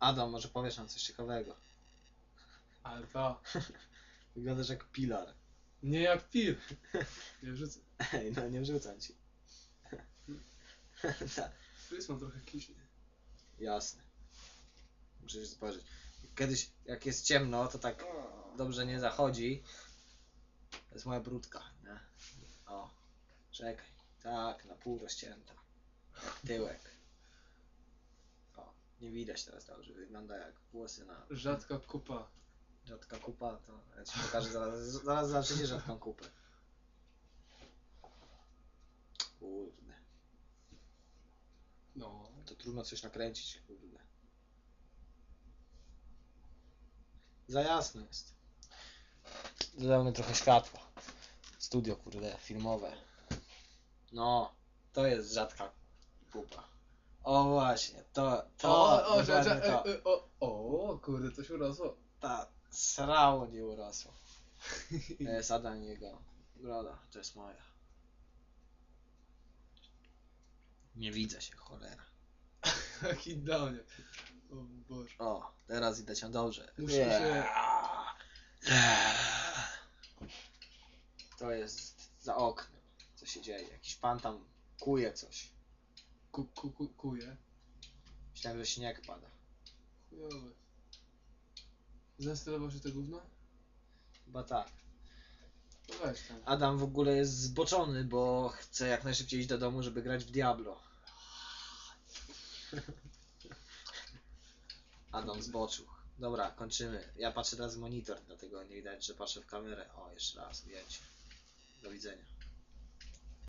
Adam, może powiesz nam coś ciekawego. Ale to. Wyglądasz jak pilar. Nie jak pir. Nie wrzucę. Ej, no nie wrzucam ci. Fryz mam trochę kiśnie. jasne. Muszę się spojrzeć. Kiedyś, jak jest ciemno, to tak dobrze nie zachodzi. To jest moja brudka, nie? O, czekaj. Tak, na pół rozcięta. Tyłek. Nie widać teraz dobrze. Wygląda jak włosy na Rzadka kupa. rzadka kupa. To ja ci pokażę zaraz. Zaraz zobaczycie rzadką kupę. Kurde. No. To trudno coś nakręcić, kurde. Za jasno jest. Dodamy trochę światła. Studio, kurde, filmowe. No, to jest rzadka kupa. O właśnie, to, to, o, o, że, dokładnie że, to. e, e, o, o, kurde, coś urosło. Ta srało nie urosło. To jest Adam i jego broda, to jest moja. Nie widzę się, cholera. Jaki dla mnie. O Boże. O, teraz idę cię dobrze. Muszę Nie. się- To jest za oknem. Co się dzieje? Jakiś pan tam kuje coś. Ku, ku, ku, kuje. Myślałem, że śnieg pada. Chujowe. Zainstalował się to gówno? Chyba tak. No weź tam. Adam w ogóle jest zboczony, bo chce jak najszybciej iść do domu, żeby grać w Diablo. Adam zboczył. Dobra, kończymy. Ja patrzę teraz w monitor, dlatego nie widać, że patrzę w kamerę. O, jeszcze raz, ujęcie. Do widzenia.